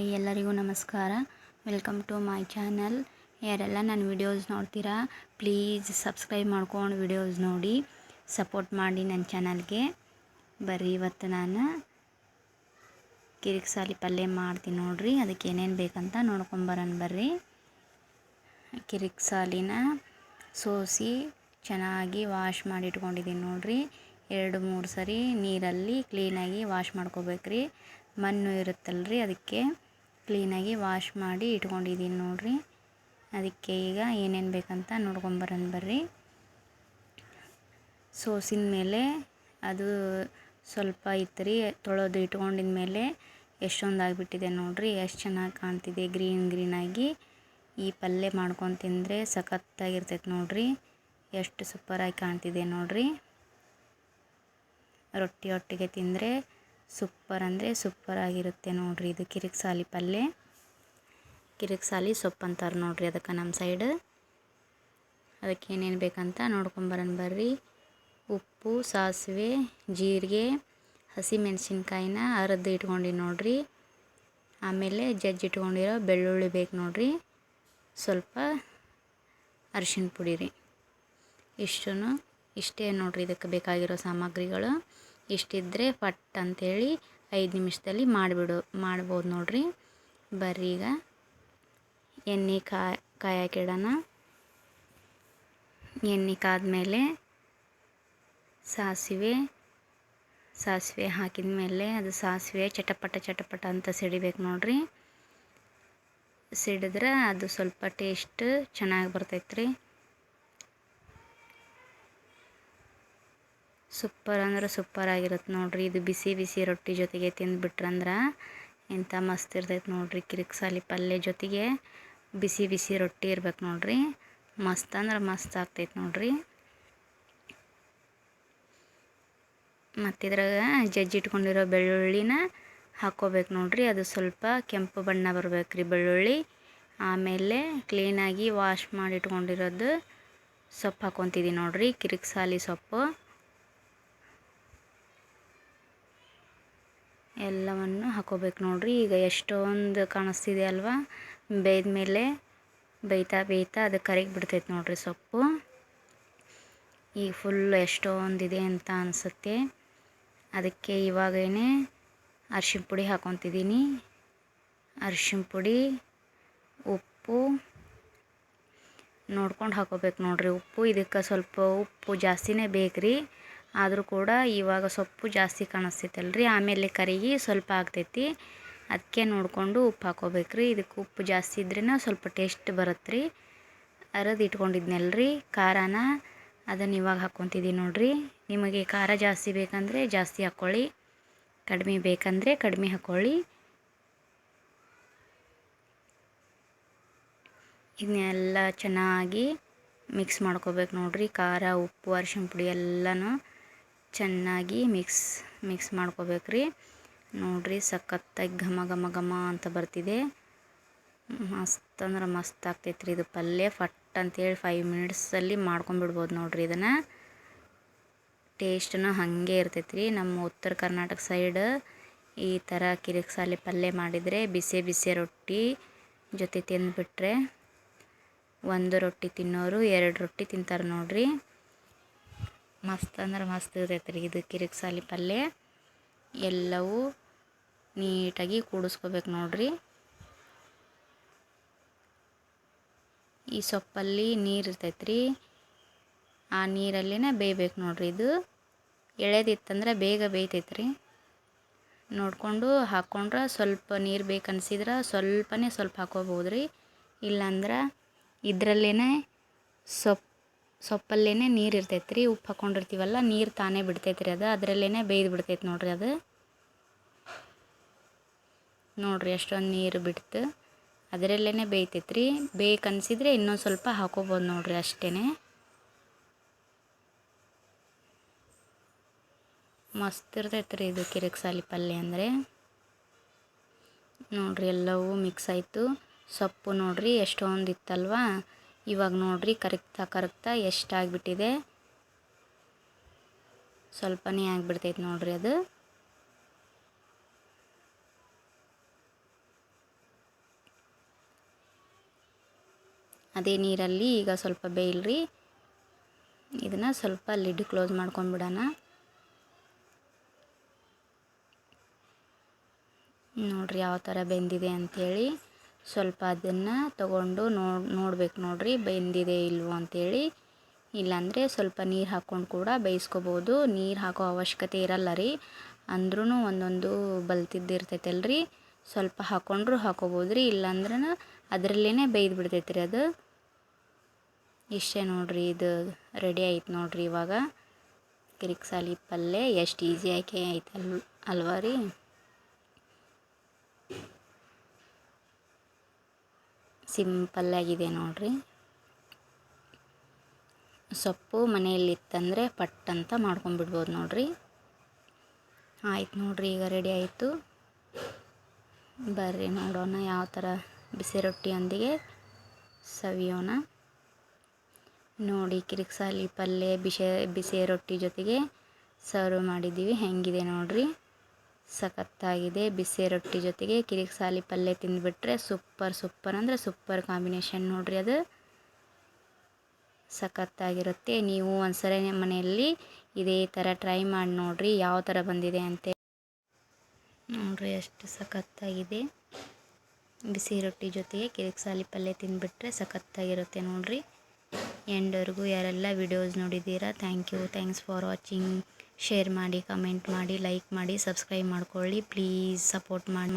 Hi ಎಲ್ಲರಿಗೂ ನಮಸ್ಕಾರ. Welcome to my channel ಯಾರೆಲ್ಲ ನನ್ನ ವಿಡಿಯೋಸ್ ನೋಡ್ತೀರಾ ಪ್ಲೀಸ್ ಸಬ್ಸ್ಕ್ರೈಬ್ ಮಾಡ್ಕೊಂಡು ವಿಡಿಯೋಸ್ ನೋಡಿ ಸಪೋರ್ಟ್ ಮಾಡಿ ನನ್ನ ಚಾನಲ್ಗೆ ಬರ್ರಿ ಇವತ್ತು ನಾನು ಕಿರಿಕ್ಸಾಲಿ ಪಲ್ಯ ಮಾಡ್ತೀನಿ ನೋಡ್ರಿ, ಅದಕ್ಕೆ ಏನೇನು ಬೇಕಂತ ನೋಡ್ಕೊಂಬರೋಣ ಬರ್ರಿ. ಕಿರಿಕ್ಸಾಲಿನ ಸೋಸಿ ಚೆನ್ನಾಗಿ ವಾಶ್ ಮಾಡಿ ಇಟ್ಕೊಂಡಿದ್ದೀನಿ ನೋಡ್ರಿ. ಎರಡು, ಮೂರು ಸರಿ ನೀರಲ್ಲಿ ಕ್ಲೀನಾಗಿ ವಾಶ್ ಮಾಡ್ಕೋಬೇಕ್ರಿ. ಮಣ್ಣು ಇರುತ್ತಲ್ರಿ ಅದಕ್ಕೆ. ಕ್ಲೀನಾಗಿ ವಾಶ್ ಮಾಡಿ ಇಟ್ಕೊಂಡಿದ್ದೀನಿ ನೋಡಿರಿ. ಅದಕ್ಕೆ ಈಗ ಏನೇನು ಬೇಕಂತ ನೋಡ್ಕೊಂಬರೋಣ ಬರ್ರಿ. ಸೋಸಿನ ಮೇಲೆ ಅದು ಸ್ವಲ್ಪ ಇತ್ತು ರೀ ತೊಳೆದು ಇಟ್ಕೊಂಡಿದ ಮೇಲೆ ಎಷ್ಟೊಂದು ಆಗಿಬಿಟ್ಟಿದೆ ನೋಡಿರಿ. ಎಷ್ಟು ಚೆನ್ನಾಗಿ ಕಾಣ್ತಿದೆ, ಗ್ರೀನ್ ಗ್ರೀನಾಗಿ ಈ ಪಲ್ಯ ಮಾಡ್ಕೊಂಡು ತಿಂದರೆ ಸಖತ್ತಾಗಿರ್ತೈತೆ ನೋಡಿರಿ. ಎಷ್ಟು ಸೂಪರಾಗಿ ಕಾಣ್ತಿದೆ ನೋಡಿರಿ. ರೊಟ್ಟಿ ಒಟ್ಟಿಗೆ ತಿಂದರೆ ಸೂಪರ್ ಅಂದರೆ ಸೂಪರ್ ಆಗಿರುತ್ತೆ ನೋಡ್ರಿ ಇದು ಕಿರಿಕ್ಸಾಲಿ ಪಲ್ಯ ಕಿರಿಕ್ಸಾಲಿ ಸೊಪ್ಪು ಅಂತಾರೆ ನೋಡ್ರಿ ಅದಕ್ಕೆ ನಮ್ಮ ಸೈಡ್. ಅದಕ್ಕೆ ಏನೇನು ಬೇಕಂತ ನೋಡ್ಕೊಂಬರೋಣ ಬರ್ರಿ. ಉಪ್ಪು, ಸಾಸಿವೆ, ಜೀರಿಗೆ ಹಸಿ ಮೆಣಸಿನ್ಕಾಯಿನ ಇಟ್ಕೊಂಡಿ ಇಟ್ಕೊಂಡು ನೋಡ್ರಿ. ಆಮೇಲೆ ಜಜ್ಜಿ ಇಟ್ಕೊಂಡಿರೋ ಬೆಳ್ಳುಳ್ಳಿ ಬೇಕು ನೋಡ್ರಿ. ಸ್ವಲ್ಪ ಅರಿಶಿನ ಪುಡಿ ರೀ. ಇಷ್ಟು ಇಷ್ಟೇ ನೋಡ್ರಿ ಇದಕ್ಕೆ ಬೇಕಾಗಿರೋ ಸಾಮಗ್ರಿಗಳು. ಇಷ್ಟಿದ್ರೆ ಫಟ್ ಅಂಥೇಳಿ ಐದು ನಿಮಿಷದಲ್ಲಿ ಮಾಡಿಬಿಡು, ಮಾಡ್ಬೋದು ನೋಡ್ರಿ. ಬರ್ರಿ ಈಗ. ಎಣ್ಣೆ ಕಾಯಿ ಕಾಯಕ್ಕಿಡೋಣ ಎಣ್ಣೆ ಕಾದ್ಮೇಲೆ ಸಾಸಿವೆ ಸಾಸಿವೆ ಹಾಕಿದ ಮೇಲೆ ಅದು ಸಾಸಿವೆ ಚಟಪಟ ಚಟಪಟ ಅಂತ ಸಿಡಿಬೇಕು ನೋಡ್ರಿ. ಸಿಡಿದ್ರೆ ಅದು ಸ್ವಲ್ಪ ಟೇಸ್ಟ್ ಚೆನ್ನಾಗಿ ಬರ್ತೈತೆ ರೀ ಸೂಪರ್ ಅಂದ್ರೆ ಸೂಪರ್ ಆಗಿರುತ್ತೆ ನೋಡ್ರಿ. ಇದು ಬಿಸಿ ಬಿಸಿ ರೊಟ್ಟಿ ಜೊತೆಗೆ ತಿಂದುಬಿಟ್ರಂದ್ರೆ ಇಂಥ ಮಸ್ತ್ ಇರ್ತೈತೆ ನೋಡ್ರಿ ಕಿರಿಕ್ಸಾಲಿ ಪಲ್ಯ ಜೊತೆಗೆ ಬಿಸಿ ಬಿಸಿ ರೊಟ್ಟಿ ಇರ್ಬೇಕು ನೋಡ್ರಿ. ಮಸ್ತ್ ಅಂದ್ರೆ ಮಸ್ತ್ ಆಗ್ತೈತೆ ನೋಡ್ರಿ. ಮತ್ತಿದ್ರಾಗ ಜಜ್ಜಿ ಇಟ್ಕೊಂಡಿರೋ ಬೆಳ್ಳುಳ್ಳಿನ ಹಾಕೋಬೇಕು ನೋಡ್ರಿ. ಅದು ಸ್ವಲ್ಪ ಕೆಂಪು ಬಣ್ಣ ಬರ್ಬೇಕು ರೀ ಬೆಳ್ಳುಳ್ಳಿ. ಆಮೇಲೆ ಕ್ಲೀನಾಗಿ ವಾಶ್ ಮಾಡಿ ಇಟ್ಕೊಂಡಿರೋದು ಸೊಪ್ಪು ಹಾಕ್ಕೊತಿದ್ದೀನಿ ನೋಡ್ರಿ. ಕಿರಿಕ್ಸಾಲಿ ಸೊಪ್ಪು. ಎಲ್ಲವನ್ನು ಹಾಕೋಬೇಕು ನೋಡಿರಿ. ಈಗ ಎಷ್ಟೊಂದು ಕಾಣಿಸ್ತಿದೆ ಅಲ್ವಾ? ಬೇಯ್ದ ಮೇಲೆ ಬೇಯ್ತಾ ಬೇಯ್ತಾ ಅದು ಕರಿಗೆ ಬಿಡ್ತೈತೆ ನೋಡಿರಿ ಸೊಪ್ಪು. ಈಗ ಫುಲ್ ಎಷ್ಟೊಂದಿದೆ ಅಂತ ಅನಿಸುತ್ತೆ. ಅದಕ್ಕೆ ಇವಾಗೇನೆ ಅರ್ಶಿಣ ಪುಡಿ ಹಾಕೊತಿದ್ದೀನಿ. ಅರ್ಶಿಣ ಪುಡಿ, ಉಪ್ಪು. ನೋಡ್ಕೊಂಡು ಹಾಕೋಬೇಕು ನೋಡಿರಿ ಉಪ್ಪು. ಇದಕ್ಕೆ ಸ್ವಲ್ಪ ಉಪ್ಪು ಜಾಸ್ತಿನೇ ಬೇಕ್ರಿ. ಆದರೂ ಕೂಡ ಇವಾಗ ಸೊಪ್ಪು ಜಾಸ್ತಿ ಕಾಣಿಸ್ತೈತಲ್ರಿ ಆಮೇಲೆ ಕರಿಗಿ ಸ್ವಲ್ಪ ಆಗ್ತೈತಿ. ಅದಕ್ಕೆ ನೋಡಿಕೊಂಡು ಉಪ್ಪು ಹಾಕೋಬೇಕ್ರಿ. ಇದಕ್ಕೆ ಉಪ್ಪು ಜಾಸ್ತಿ ಇದ್ರೇ ಸ್ವಲ್ಪ ಟೇಸ್ಟ್ ಬರುತ್ತೆ ರೀ ಅರದು ಇಟ್ಕೊಂಡಿದ್ನಲ್ರಿ, ಖಾರನ ಅದನ್ನು ಇವಾಗ ಹಾಕ್ಕೊತಿದ್ದೀನಿ ನೋಡಿರಿ. ನಿಮಗೆ ಖಾರ ಜಾಸ್ತಿ ಬೇಕಂದರೆ ಜಾಸ್ತಿ ಹಾಕ್ಕೊಳ್ಳಿ ಕಡಿಮೆ ಬೇಕಂದರೆ ಕಡಿಮೆ ಹಾಕ್ಕೊಳ್ಳಿ ಇದನ್ನೆಲ್ಲ ಚೆನ್ನಾಗಿ ಮಿಕ್ಸ್ ಮಾಡ್ಕೋಬೇಕು ನೋಡಿರಿ. ಖಾರ, ಉಪ್ಪು ಅರಿಶಿನ ಪುಡಿ ಎಲ್ಲನೂ ಚೆನ್ನಾಗಿ ಮಿಕ್ಸ್ ಮಿಕ್ಸ್ ಮಾಡ್ಕೋಬೇಕ್ರಿ. ನೋಡಿರಿ ಸಖತ್ತಾಗಿ ಘಮ ಘಮ ಘಮ ಅಂತ ಬರ್ತಿದೆ. ಮಸ್ತ್ ಅಂದ್ರೆ ಮಸ್ತ್ ಆಗ್ತೈತೆ ರೀ ಇದು ಪಲ್ಯ. ಫಟ್ ಅಂತೇಳಿ ಫೈವ್ ಮಿನಿಟ್ಸಲ್ಲಿ ಮಾಡ್ಕೊಂಬಿಡ್ಬೋದು ನೋಡಿರಿ ಇದನ್ನು. ಟೇಸ್ಟನ್ನು ಹಾಗೆ ಇರ್ತೈತೆ ರೀ ನಮ್ಮ ಉತ್ತರ ಕರ್ನಾಟಕ ಸೈಡ್ ಈ ಥರ ಕಿರಿಕ್ಸಾಲಿ ಪಲ್ಯ ಮಾಡಿದರೆ ಬಿಸಿ ಬಿಸಿ ರೊಟ್ಟಿ ಜೊತೆ ತಿಂದುಬಿಟ್ರೆ ಒಂದು ರೊಟ್ಟಿ ತಿನ್ನೋರು ಎರಡು ರೊಟ್ಟಿ ತಿಂತಾರೆ ನೋಡ್ರಿ. ಮಸ್ತ್ ಅಂದ್ರೆ ಮಸ್ತ್ ಇರ್ತೈತೆ ರೀ. ಇದು ಕಿರಿಕ್ಸಾಲಿ ಪಲ್ಯ. ಎಲ್ಲವೂ ನೀಟಾಗಿ ಕೂಡಿಸ್ಕೋಬೇಕು ನೋಡ್ರಿ. ಈ ಸೊಪ್ಪಲ್ಲಿ ನೀರು ಇರ್ತೈತೆ ಆ ನೀರಲ್ಲಿನೇ ಬೇಯ್ಬೇಕು ನೋಡ್ರಿ ಇದು. ಎಳೆದಿತ್ತಂದ್ರೆ ಬೇಗ ಬೇಯ್ತೈತೆ ರೀ. ನೋಡಿಕೊಂಡು ಹಾಕ್ಕೊಂಡ್ರೆ ಸ್ವಲ್ಪ ನೀರು ಬೇಕನ್ಸಿದ್ರೆ ಸ್ವಲ್ಪನೇ ಸ್ವಲ್ಪ ಹಾಕೋಬೋದು ರೀ. ಇಲ್ಲಾಂದ್ರೆ ಇದರಲ್ಲೇ ಸೊಪ್ಪು ಸೊಪ್ಪಲ್ಲೇ ನೀರು ಇರ್ತೈತೆ ರೀ ಉಪ್ಪು ಹಾಕ್ಕೊಂಡಿರ್ತೀವಲ್ಲ ನೀರು ತಾನೇ ಬಿಡ್ತೈತೆ ರೀ ಅದು. ಅದರಲ್ಲೇ ಬೇಯ್ದು ಬಿಡ್ತೈತೆ ನೋಡಿರಿ ಅದು. ನೋಡಿರಿ ಎಷ್ಟೊಂದು ನೀರು ಬಿಡ್ತು. ಅದರಲ್ಲೇ ಬೇಯ್ತೈತೆ ರೀ ಬೇಕನ್ಸಿದ್ರೆ ಇನ್ನೊಂದು ಸ್ವಲ್ಪ ಹಾಕೋಬೋದು ನೋಡಿರಿ ಅಷ್ಟೇ ಮಸ್ತ್ ಇರ್ತೈತೆ ರೀ ಇದು ಕಿರಿಕ್ಸಾಲಿ ಪಲ್ಯ ಅಂದರೆ. ನೋಡ್ರಿ ಎಲ್ಲವೂ ಮಿಕ್ಸ್ ಆಯಿತು. ಸೊಪ್ಪು ನೋಡ್ರಿ ಎಷ್ಟೊಂದು ಇತ್ತಲ್ವಾ. ಇವಾಗ ನೋಡ್ರಿ ಕರಗ್ತಾ ಕರಗ್ತಾ ಎಷ್ಟಾಗ್ಬಿಟ್ಟಿದೆ. ಸ್ವಲ್ಪನೇ ಆಗಿಬಿಡ್ತೈತೆ ನೋಡ್ರಿ ಅದು. ಅದೇ ನೀರಲ್ಲಿ ಈಗ ಸ್ವಲ್ಪ ಬೇಯಿಲ್ರಿ. ಇದನ್ನು ಸ್ವಲ್ಪ ಲಿಡ್ ಕ್ಲೋಸ್ ಮಾಡ್ಕೊಂಡ್ಬಿಡೋಣ ನೋಡ್ರಿ ಯಾವ ಥರ ಬೆಂದಿದೆ ಅಂಥೇಳಿ ಸ್ವಲ್ಪ ಅದನ್ನು ತಗೊಂಡು ನೋಡಿ, ನೋಡ್ಬೇಕು ನೋಡ್ರಿ, ಬೆಂದಿದೆ ಇಲ್ವೋ ಅಂಥೇಳಿ ಇಲ್ಲಾಂದರೆ ಸ್ವಲ್ಪ ನೀರು ಹಾಕ್ಕೊಂಡು ಕೂಡ ಬೇಯಿಸ್ಕೋಬೋದು. ನೀರು ಹಾಕೋ ಅವಶ್ಯಕತೆ ಇರಲ್ಲ ರೀ. ಅಂದ್ರೂ ಒಂದೊಂದು ಬಲ್ತಿದ್ದಿರ್ತೈತಲ್ರಿ. ಸ್ವಲ್ಪ ಹಾಕ್ಕೊಂಡ್ರು ಹಾಕೋಬೋದು ರೀ ಇಲ್ಲಾಂದ್ರೆ ಅದರಲ್ಲೇ ಬೇಯ್ದು ಬಿಡ್ತೈತೆ ರೀ ಅದು. ಇಷ್ಟೇ ನೋಡ್ರಿ ಇದು ರೆಡಿ ಆಯ್ತು ನೋಡ್ರಿ ಇವಾಗ. ಕಿರಿಕ್ಸಾಲಿ ಪಲ್ಯ ಎಷ್ಟು ಈಸಿಯಾಗಿ ಆಯ್ತು ಅಲ್ ಅಲ್ವಾ ರೀ? ಸಿಂಪಲ್ ಆಗಿದೆ ನೋಡ್ರಿ. ಸೊಪ್ಪು ಮನೆಯಲ್ಲಿತ್ತಂದರೆ ಪಟ್ ಅಂತ ಮಾಡ್ಕೊಂಬಿಡ್ಬೋದು ನೋಡ್ರಿ. ಆಯ್ತು ನೋಡ್ರಿ, ಈಗ ರೆಡಿ ಆಯಿತು. ಬರ್ರಿ ನೋಡೋಣ ಯಾವ ಥರ ಬಿಸಿ ರೊಟ್ಟಿಯೊಂದಿಗೆ ಸವಿಯೋಣ. ನೋಡಿ, ಕಿರಿಕ್ಸಾಲಿ ಪಲ್ಯ, ಬಿಸಿ ಬಿಸಿ ರೊಟ್ಟಿ ಜೊತೆಗೆ ಸರ್ವ್ ಮಾಡಿದ್ದೀವಿ. ಹೆಂಗಿದೆ ನೋಡ್ರಿ? ಸಖತ್ತಾಗಿದೆ. ಬಿಸಿ ರೊಟ್ಟಿ ಜೊತೆಗೆ ಕಿರಿಕ್ಸಾಲಿ ಪಲ್ಯ ತಿಂದುಬಿಟ್ರೆ ಸೂಪರ್ ಸೂಪರ್ ಅಂದರೆ ಸೂಪರ್ ಕಾಂಬಿನೇಷನ್ ನೋಡ್ರಿ ಅದು. ಸಖತ್ತಾಗಿರುತ್ತೆ. ನೀವು ಒಂದ್ಸರಿ ನಿಮ್ಮ ಮನೆಯಲ್ಲಿ ಇದೇ ಥರ ಟ್ರೈ ಮಾಡಿ ನೋಡಿರಿ ಯಾವ ಥರ ಬಂದಿದೆ ಅಂತ. ನೋಡಿರಿ ಎಷ್ಟು ಸಖತ್ತಾಗಿದೆ. ಬಿಸಿ ರೊಟ್ಟಿ ಜೊತೆಗೆ ಕಿರಿಕ್ಸಾಲಿ ಪಲ್ಯ ತಿಂದುಬಿಟ್ರೆ ಸಖತ್ತಾಗಿರುತ್ತೆ ನೋಡಿರಿ. ಎಂಡ್ವರೆಗೂ ಯಾರೆಲ್ಲ ವಿಡಿಯೋಸ್ ನೋಡಿದ್ದೀರಾ thank you thanks for watching share ಮಾಡಿ ಕಮೆಂಟ್ ಮಾಡಿ ಲೈಕ್ ಮಾಡಿ ಸಬ್ಸ್ಕ್ರೈಬ್ ಮಾಡ್ಕೊಳ್ಳಿ. ಪ್ಲೀಸ್ ಸಪೋರ್ಟ್ ಮಾಡಿ.